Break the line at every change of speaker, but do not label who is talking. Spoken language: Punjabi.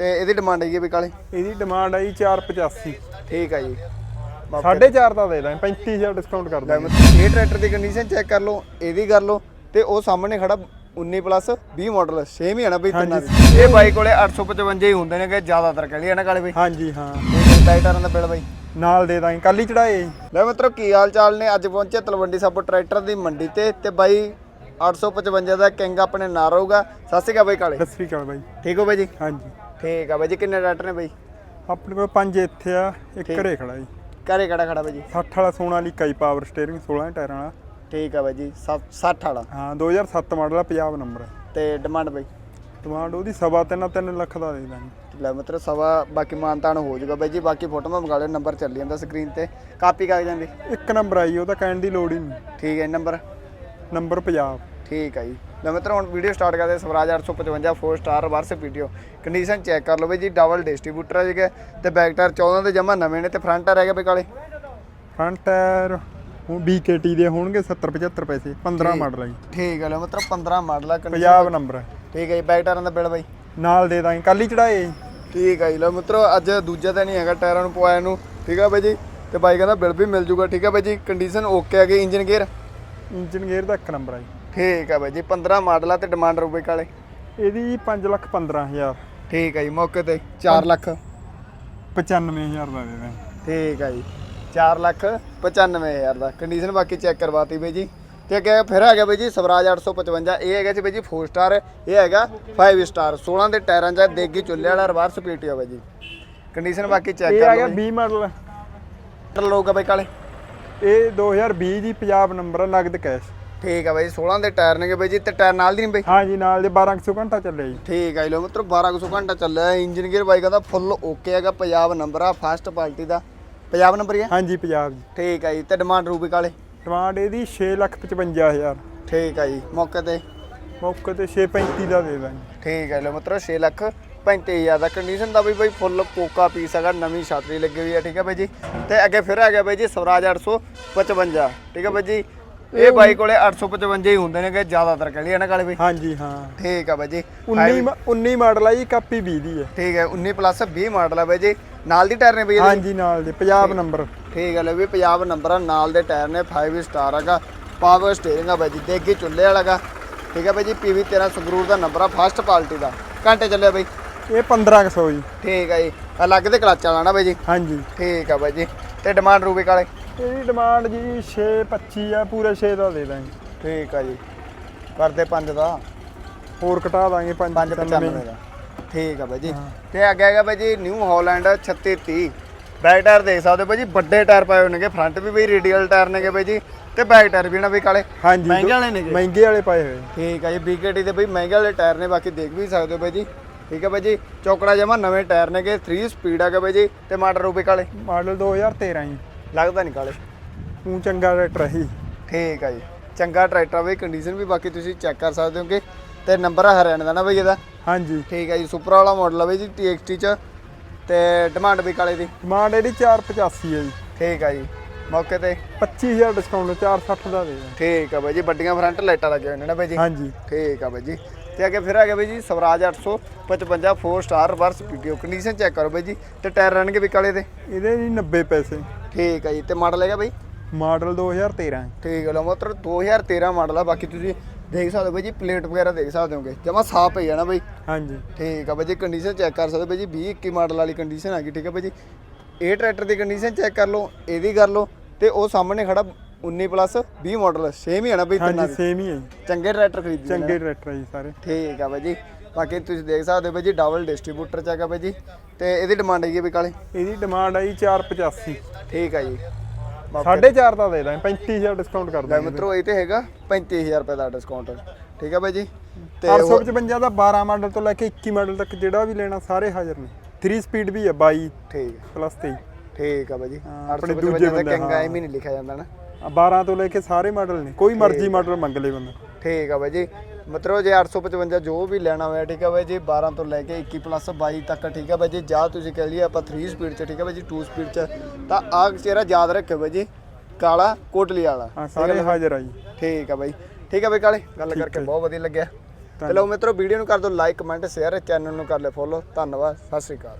ਤੇ ਇਹਦੀ ਡਿਮਾਂਡ ਹੈਗੀ ਵੀ ਕਾਲੇ
ਇਹਦੀ ਡਿਮਾਂਡ ਆਈ 485
ਠੀਕ ਹੈ ਜੀ।
ਸਾਢੇ ਚਾਰ ਦਾ ਦੇ ਦਾਂ 35000 ਡਿਸਕਾਊਂਟ ਕਰ
ਮਤਲਬ ਇਹ ਟਰੈਕਟਰ ਦੀ ਕੰਡੀਸ਼ਨ ਚੈੱਕ ਕਰ ਲਓ ਇਹਦੀ ਕਰ ਲਓ ਤੇ ਉਹ ਸਾਹਮਣੇ ਖੜਾ 19 ਪਲੱਸ 20 ਮਾਡਲ ਸੇਮ ਹੀ ਹੈ ਨਾ ਬਈ ਤਿੰਨਾਂ ਦੀ। ਇਹ ਬਾਈ ਕੋਲੇ 855 ਹੀ ਹੁੰਦੇ ਨੇਗੇ ਜ਼ਿਆਦਾਤਰ ਕਹਿੰਦੀ ਹੈ ਨਾ ਕਾਲੇ ਬਈ।
ਹਾਂਜੀ ਹਾਂ।
ਇਹ ਟਾਈਟਰਾਂ ਦਾ ਬਿੱਲ ਬਾਈ।
ਨਾਲ ਦੇ ਦਾਂਗੇ ਕੱਲ ਹੀ ਚੜਾਏ
ਲੈ ਮਿੱਤਰੋ ਕੀ ਹਾਲ ਚਾਲ ਨੇ? ਅੱਜ ਪਹੁੰਚੇ ਤਲਵੰਡੀ ਸਾਬੋ ਟਰੈਕਟਰ ਦੀ ਮੰਡੀ ਤੇ ਤੇ ਬਾਈ 855 ਦਾ ਕਿੰਗ ਆਪਣੇ ਨਾਲ ਰਹੂਗਾ। ਸਤਿ ਸ਼੍ਰੀ ਅਕਾਲ ਬਾਈ ਕਾਲੇ
ਸਤਿ ਸ੍ਰੀ ਅਕਾਲ ਬਾਈ।
ਠੀਕ ਹੋ ਬਾਈ ਜੀ?
ਹਾਂਜੀ।
ਠੀਕ ਆ ਬਾਈ ਜੀ ਕਿੰਨੇ ਟਰੈਕਟਰ ਨੇ ਬਾਈ?
ਆਪਣੇ ਕੋਲ ਪੰਜ ਇੱਥੇ ਆ ਇੱਕ ਘਰੇ ਖੜਾ ਜੀ।
ਘਰੇ ਕਿਹੜਾ ਖੜਾ ਬਾਈ ਜੀ?
60 ਵਾਲਾ ਸੋਨਾਲੀਕਾ ਹੀ ਪਾਵਰ ਸਟੀਅਰਿੰਗ 16 ਟਾਇਰਾਂ ਵਾਲਾ।
ਠੀਕ ਆ ਬਾਈ ਜੀ 60 ਵਾਲਾ।
ਹਾਂ 2007 ਮਾਡਲ ਆ ਪੰਜਾਬ ਨੰਬਰ
ਤੇ ਡਿਮਾਂਡ ਬਾਈ?
ਡਿਮਾਂਡ ਉਹਦੀ ਸਵਾ ਤਿੰਨ ਤਿੰਨ ਲੱਖ ਦਾ ਦੇ ਦਾਂਗੇ।
ਲੈ ਮਿੱਤਰੋ ਸਵਾ ਬਾਕੀ ਮਾਨਤਾਨ ਹੋ ਜਾਊਗਾ ਬਾਈ ਜੀ ਬਾਕੀ ਫੋਟੋਆਂ ਮੰਗਾ ਲਿਓ ਨੰਬਰ ਚੱਲ ਜਾਂਦਾ ਸਕਰੀਨ ਤੇ। ਕਾਪੀ ਕਾਗਜ਼ਾਂ ਦੀ
ਇੱਕ ਨੰਬਰ ਆਈ ਉਹ ਤਾਂ ਕਹਿਣ ਦੀ ਲੋੜ ਹੀ ਨਹੀਂ।
ਠੀਕ ਹੈ ਨੰਬਰ
ਨੰਬਰ ਪੰਜਾਬ
ਠੀਕ ਆ ਜੀ। ਲੈ ਮਿੱਤਰੋ ਹੁਣ ਵੀਡੀਓ ਸਟਾਰਟ ਕਰਦੇ ਹਾਂ। Swaraj 855 4 star reverse video condition check ਕਰ ਲਓ ਬਈ ਜੀ ਡਬਲ ਡਿਸਟ੍ਰੀਬਿਊਟਰ ਹੈ ਜੀ ਤੇ ਬੈਕ ਟਾਇਰ 14 ਦੇ ਜਮਾ ਨਵੇਂ ਨੇ ਤੇ ਫਰੰਟ ਟਾਇਰ ਹੈਗੇ ਬਈ ਕਾਲੇ।
ਫਰੰਟ ਟਾਇਰ ਹੁਣ BKT ਦੇ ਹੋਣਗੇ 70 75 ਪੈਸੇ 15 ਮਾਡਲ ਜੀ।
ਠੀਕ ਹੈ ਲੈ ਮਿੱਤਰੋ 15 ਮਾਡਲ condition-
ਪੰਜਾਬ ਨੰਬਰ ਹੈ
ਠੀਕ ਹੈ ਜੀ ਬੈਕ ਟਾਇਰਾਂ ਦਾ ਬਿੱਲ ਬਾਈ।
ਨਾਲ ਦੇ ਦਾਂਗੇ ਕੱਲ ਹੀ ਚੜਾਏ
ਠੀਕ ਹੈ ਜੀ ਲਓ ਮਿੱਤਰੋ ਅੱਜ ਦੂਜਾ ਤਾਂ ਨਹੀਂ ਹੈਗਾ ਟਾਇਰਾਂ ਨੂੰ ਪਵਾਇਆ ਨੂੰ। ਠੀਕ ਹੈ ਬਾਈ ਜੀ ਤੇ ਬਾਈ ਕਹਿੰਦਾ ਬਿੱਲ ਵੀ ਮਿਲ ਜੂਗਾ। ਠੀਕ ਹੈ ਬਾਈ ਜੀ ਕੰਡੀਸ਼ਨ ਓਕੇ ਹੈਗੀ ਇੰਜਨ ਗੇਅਰ
ਇੰਜਨ ਗੇਅਰ ਦਾ ਇੱਕ ਨੰਬਰ ਜੀ।
ਠੀਕ ਹੈ ਬਾਈ ਜੀ 15 ਮਾਡਲ ਆ ਤੇ ਡਿਮਾਂਡ ਰੁਪਏ ਕਾਲੇ।
ਇਹਦੀ 5 ਲੱਖ 15000
ਠੀਕ ਹੈ ਜੀ ਮੌਕੇ ਤੇ 4 ਲੱਖ।
95000 ਦਾ ਦੇ ਦਾਂਗੇ
ਠੀਕ ਹੈ ਜੀ 4 ਲੱਖ 95000 ਦਾ। ਕੰਡੀਸ਼ਨ ਬਾਕੀ ਚੈੱਕ ਕਰਵਾਤੀ ਬਾਈ ਜੀ। ਤੇ ਅੱਗੇ ਫਿਰ ਆ ਗਿਆ ਬਾਈ ਜੀ ਸਵਰਾਜ 855 ਇਹ ਹੈਗਾ ਜੀ ਬਾਈ ਜੀ 4 ਸਟਾਰ ਇਹ ਹੈਗਾ 5 ਸਟਾਰ 16 ਦੇ ਟਾਇਰਾਂ 'ਚ ਦੇਗੀ ਚੁੱਲ੍ਹੇ ਵਾਲਾ ਰਿਵਰਸ ਪੀਟੀਓ ਬਾਈ ਜੀ। ਕੰਡੀਸ਼ਨ ਬਾਕੀ ਚੈੱਕ
ਇਹ ਆ
ਕਰ
ਗਿਆ
ਲਓ
20 ਮਾਡਲ।
ਲੋਗਾ ਬਾਈ ਕਾਲੇ।
ਇਹ 2020 ਦੀ ਪੰਜਾਬ ਨੰਬਰ ਆ, ਨਗਦ ਕੈਸ਼।
ਠੀਕ ਹੈ ਬਾਈ 16 ਦੇ ਟਾਇਰ ਨੇਗੇ ਬਾਈ ਜੀ ਤੇ ਟਾਇਰ ਨਾਲ ਦੀ ਨਹੀਂ ਬਾਈ?
ਹਾਂ ਜੀ ਨਾਲ ਦੇ 1200 ਘੰਟਾ ਚੱਲਿਆ ਜੀ।
ਠੀਕ ਹੈ ਜੀ ਲੋ ਮਿੱਤਰੋ 1200 ਘੰਟਾ ਚੱਲਿਆ। ਇੰਜਨ ਗੇਅਰ ਬਾਈ ਕਹਿੰਦਾ ਫੁੱਲ ਓਕੇ ਹੈਗਾ ਪੰਜਾਬ ਨੰਬਰ ਆ ਫਸਟ ਪਾਰਟੀ ਦਾ। ਪੰਜਾਬ ਨੰਬਰ ਹੀ ਹੈ
ਹਾਂ ਜੀ ਪੰਜਾਬ ਜੀ।
ਠੀਕ ਹੈ ਜੀ ਤੇ ਡਿਮਾਂਡ ਰੂਪੀ ਕਾਲੇ
ਡਿਮਾਂਡ ਇਹਦੀ 655000
ਠੀਕ ਹੈ ਜੀ ਮੌਕੇ ਤੇ?
ਮੌਕੇ ਤੇ 635 ਦਾ ਦੇ ਦਾਂਗੇ।
ਠੀਕ ਹੈ ਲੋ ਮਿੱਤਰੋ 6 ਲੱਖ 35000 ਦਾ ਕੰਡੀਸ਼ਨ ਦਾ ਵੀ ਬਾਈ ਫੁੱਲ ਕੋਕਾ ਪੀਸ ਹੈਗਾ ਨਵੀਂ ਛਾਤਰੀ ਲੱਗੀ ਹੋਈ ਹੈ ਠੀਕ ਹੈ ਬਾਈ ਜੀ। ਤੇ ਅੱਗੇ ਫਿਰ ਆ ਗਿਆ ਬਾਈ ਜੀ ਸਵਰਾਜ 855 ਠੀਕ ਹੈ ਬਾਈ ਜੀ ਇਹ ਬਾਈ ਕੋਲੇ 855 ਹੀ ਹੁੰਦੇ ਨੇਗੇ ਜ਼ਿਆਦਾਤਰ ਕਹਿ ਲਈ ਨਾ ਕਾਲੇ ਬਾਈ?
ਹਾਂ ਜੀ ਹਾਂ।
ਠੀਕ ਹੈ ਬਾਈ ਜੀ।
19 ਮ- 19 ਮਾਡਲ ਆ ਜੀ ਕਾਪੀ 20 ਦੀ ਹੈ
ਠੀਕ ਹੈ 19 ਪਲੱਸ 20 ਮਾਡਲ ਹੈ ਬਾਈ ਜੀ। ਨਾਲ ਦੀ ਟਾਇਰ ਨੇ ਬਾਈ ਇਹਦੇ?
ਹਾਂ ਜੀ ਨਾਲ ਦੇ ਪੰਜਾਬ ਨੰਬਰ।
ਠੀਕ ਹੈ ਲੈ ਵੀ ਪੰਜਾਬ ਨੰਬਰ ਆ ਨਾਲ ਦੇ ਟਾਇਰ ਨੇ 5 ਸਟਾਰ ਹੈਗਾ ਪਾਵਰ ਸਟੀਅਰਿੰਗ ਆ ਬਾਈ ਜੀ ਦੇਗੀ ਚੁੱਲ੍ਹੇ ਵਾਲਾਗਾ। ਠੀਕ ਹੈ ਬਾਈ ਜੀ ਪੀਵੀ 13 ਸੰਗਰੂਰ ਦਾ ਨੰਬਰ ਆ ਫਸਟ ਕੁਆਲਿਟੀ ਦਾ। ਘੰਟੇ ਚੱਲਿਆ ਬਾਈ।
ਇਹ 1500 ਜੀ।
ਠੀਕ ਹੈ ਜੀ ਅਲੱਗ ਦੇ ਕਲਚ ਵਾਲਾ ਨਾ ਬਾਈ ਜੀ।
ਹਾਂ ਜੀ
ਠੀਕ ਆ ਬਾਈ ਜੀ। ਤੇ ਡਿਮਾਂਡ ਰੂਬੀ ਕਾਲੇ?
ਇਹਦੀ ਡਿਮਾਂਡ ਜੀ 625 ਆ ਪੂਰੇ 6 ਦਾ ਦੇ ਦਾਂਗੇ।
ਠੀਕ ਆ ਜੀ। ਕਰਦੇ 5 ਦਾ।
ਹੋਰ ਘਟਾ ਦਾਂਗੇ 5
595 ਦਾ। ਠੀਕ ਆ ਬਾਈ ਜੀ। ਤੇ ਅੱਗੇ ਹੈਗਾ ਬਾਈ ਜੀ ਨਿਊ ਹਾਲੈਂਡ 3630 ਬੈਕ ਟਾਇਰ ਦੇਖ ਸਕਦੇ ਬਾਈ ਜੀ ਵੱਡੇ ਟਾਇਰ ਪਾਏ ਹੋਏ ਨੇਗੇ। ਫਰੰਟ ਵੀ ਬਈ ਰੇਡੀਅਲ ਟਾਇਰ ਨੇਗੇ ਬਾਈ ਜੀ। ਤੇ ਬੈਕ ਟਾਇਰ ਵੀ ਨਾ ਬਈ ਕਾਲੇ। ਮਹਿੰਗੇ ਵਾਲੇ ਨੇਗੇ।
ਮਹਿੰਗੇ ਵਾਲੇ ਪਾਏ ਹੋਏ।
ਠੀਕ ਆ ਜੀ BKT ਦੇ ਬਈ ਮਹਿੰਗੇ ਵਾਲੇ ਟਾਇਰ ਨੇ ਬਾਕੀ ਦੇਖ ਵੀ ਸਕਦੇ ਹੋ ਬਾਈ ਜੀ। ਠੀਕ ਹੈ ਬਾਈ ਜੀ ਚੌਕੜਾ ਜਮਾ ਨਵੇਂ ਟਾਇਰ ਨੇਗੇ 3 ਸਪੀਡ ਹੈਗਾ ਬਾਈ ਜੀ ਤੇ ਮਾਡਲ ਰੂਬੀ ਕਾਲੇ?
ਮਾਡਲ 2013 ਜੀ।
ਲੱਗਦਾ ਨਹੀਂ ਕਾਲੇ?
ਤੂੰ ਚੰਗਾ ਰੇਟਰ ਹੀ
ਠੀਕ ਆ ਜੀ ਚੰਗਾ ਟਰੈਕਟਰ ਬਈ ਕੰਡੀਸ਼ਨ ਵੀ ਬਾਕੀ ਤੁਸੀਂ ਚੈੱਕ ਕਰ ਸਕਦੇ ਹੋਗੇ ਤੇ ਨੰਬਰ ਹਰਿਆਣਾ ਦਾ ਨਾ ਬਈ ਇਹਦਾ?
ਹਾਂ ਜੀ
ਠੀਕ ਆ ਜੀ ਸੁਪਰ ਵਾਲਾ ਮਾਡਲ ਆ ਬਈ ਜੀ TXT ਚ ਤੇ ਡਿਮਾਂਡ ਵੀ ਕਾਲੇ ਦੀ?
ਡਿਮਾਂਡ ਇਹਦੀ 485 ਹੈ ਜੀ।
ਠੀਕ ਆ ਜੀ ਮੌਕੇ ਤੇ?
25000 ਡਿਸਕਾਊਂਟ 460 ਦਾ ਦੇ
ਠੀਕ ਆ ਬਾਈ ਜੀ ਵੱਡੀਆਂ ਫਰੰਟ ਲਾਈਟਾਂ ਲੱਗੀਆਂ ਹੋਈਆਂ ਨੇ ਨਾ ਬਾਈ ਜੀ?
ਹਾਂ ਜੀ
ਠੀਕ ਆ ਬਾਈ ਜੀ ਤੇ ਅੱਗੇ ਫਿਰ ਆ ਗਿਆ ਬਾਈ ਜੀ Swaraj 855 4 star reverse video condition check ਕਰੋ ਬਾਈ ਜੀ ਤੇ ਟਾਇਰ ਰਨਗੇ ਵੀ ਕਾਲੇ ਦੇ?
ਇਹਦੇ ਜੀ 90 ਪੈਸੇ।
ਠੀਕ ਆ ਜੀ ਤੇ ਮਾਡਲ ਹੈਗਾ ਬਾਈ?
ਮਾਡਲ 2013 ਹੈ।
ਠੀਕ ਹੈ ਲੋ ਮਤਲਬ 2013 ਮਾਡਲ ਆ ਬਾਕੀ ਤੁਸੀਂ ਦੇਖ ਸਕਦੇ ਹੋ ਬਾਈ ਜੀ ਪਲੇਟ ਵਗੈਰਾ ਦੇਖ ਸਕਦੇ ਹੋਗੇ। ਜਮਾ ਸਾਫ਼ ਆ ਨਾ ਬਾਈ?
ਹਾਂ ਜੀ
ਠੀਕ ਆ ਬਾਈ ਜੀ ਕੰਡੀਸ਼ਨ ਚੈੱਕ ਕਰ ਸਕਦੇ ਹੋ ਬਾਈ ਜੀ 20 21 ਮਾਡਲ ਵਾਲੀ ਕੰਡੀਸ਼ਨ ਆ ਗਈ ਠੀਕ ਹੈ ਬਾਈ ਜੀ। ਇਹ ਟਰੈਕਟਰ ਦੀ ਕੰਡੀਸ਼ਨ ਚੈੱਕ ਕਰ ਲਓ ਇਹਦੀ ਕਰ ਲਓ ਤੇ ਉਹ ਸਾਹਮਣੇ ਖੜਾ 19 ਪਲੱਸ 20 ਮਾਡਲ ਸੇਮ ਹੀ ਆ ਨਾ ਬਾਈ
ਹਾਂ
ਤਿੰਨਾਂ ਦੀ?
ਸੇਮ ਹੀ ਹੈ ਜੀ।
ਚੰਗੇ ਟਰੈਕਟਰ ਖਰੀਦੀ
ਚੰਗੇ ਟਰੈਕਟਰ ਹੈ ਜੀ ਸਾਰੇ।
ਠੀਕ ਆ ਬਾਈ ਜੀ। ਬਾਕੀ ਤੁਸੀਂ ਦੇਖ ਸਕਦੇ ਹੋ ਬਾਈ ਜੀ ਡਬਲ ਡਿਸਟ੍ਰੀਬਿਊਟਰ ਚ ਹੈਗਾ ਬਾਈ ਜੀ। ਤੇ ਇਹਦੀ ਡਿਮਾਂਡ ਹੈਗੀ ਵੀ ਕਾਲੇ
ਇਹਦੀ ਡਿਮਾਂਡ ਆਈ 485
ਠੀਕ ਆ ਜੀ।
ਸਾਢੇ ਚਾਰ ਦਾ ਦੇ ਦਾਂਗੇ 35000 ਡਿਸਕਾਊਂਟ ਕਰ
ਲੈ
ਦਾਂਗੇ
ਮਿੱਤਰੋ ਇਹ ਤੇ ਹੈਗਾ 35000 ਰੁਪਏ ਦਾ ਡਿਸਕਾਊਂਟ ਠੀਕ ਆ ਬਾਈ ਜੀ। ਤੇ
855 ਦਾ 12 ਮਾਡਲ ਤੋਂ ਲੈ ਕੇ 21 ਮਾਡਲ ਤੱਕ ਜਿਹੜਾ ਵੀ ਲੈਣਾ ਸਾਰੇ ਹਾਜ਼ਰ ਨੇ। 3 ਸਪੀਡ ਵੀ ਹੈ 22
ਠੀਕ
ਪਲੱਸ 23
ਠੀਕ ਆ ਬਾਈ ਜੀ।
ਹਾਂ,
ਆਪਣੇ ਦੂਜੇ ਬੰਦੇ ਕੰਗਾ
ਹਾਂ।
ਐਵੇਂ ਨਹੀਂ ਲਿਖਿਆ ਜਾਂਦਾ ਨਾ।
ਆ 12 ਤੋਂ ਲੈ ਕੇ ਸਾਰੇ ਮਾਡਲ ਨੇ ਕੋਈ ਮਰਜ਼ੀ ਮਾਡਲ ਮੰਗ ਲੇ ਬੰਦਾ।
ਠੀਕ ਆ ਬਾਈ ਜੀ। ਮਤਲਬ ਜੇ 855 ਜੋ ਵੀ ਲੈਣਾ ਹੋਇਆ ਠੀਕ ਆ ਬਾਈ ਜੀ 12 ਤੋਂ ਲੈ ਕੇ 21 ਪਲੱਸ 22 ਤੱਕ ਠੀਕ ਆ ਬਾਈ ਜੀ। ਜਾਂ ਤੁਸੀਂ ਕਹਿ ਲਈਏ ਆਪਾਂ 3 ਸਪੀਡ ਚ ਠੀਕ ਆ ਬਾਈ ਜੀ 2 ਸਪੀਡ ਚ ਤਾਂ ਆਹ ਚਿਹਰਾ ਯਾਦ ਰੱਖਿਓ ਬਾਈ ਜੀ ਕਾਲਾ ਕੋਟਲੀ ਵਾਲਾ।
ਹਾਂ ਸਾਰੇ ਹਾਜ਼ਰ ਆ ਜੀ।
ਠੀਕ ਆ ਬਾਈ। ਠੀਕ ਆ ਬਾਈ ਕਾਲੇ ਗੱਲ ਕਰਕੇ ਬਹੁਤ ਵਧੀਆ ਲੱਗਿਆ। ਲਓ ਮਿੱਤਰੋ ਵੀਡੀਓ ਨੂੰ ਕਰ ਦਿਓ ਲਾਈਕ ਕਮੈਂਟ ਸ਼ੇਅਰ ਚੈਨਲ ਨੂੰ ਕਰ ਲਿਓ ਫੋਲੋ ਧੰਨਵਾਦ ਸਤਿ ਸ਼੍ਰੀ ਅਕਾਲ।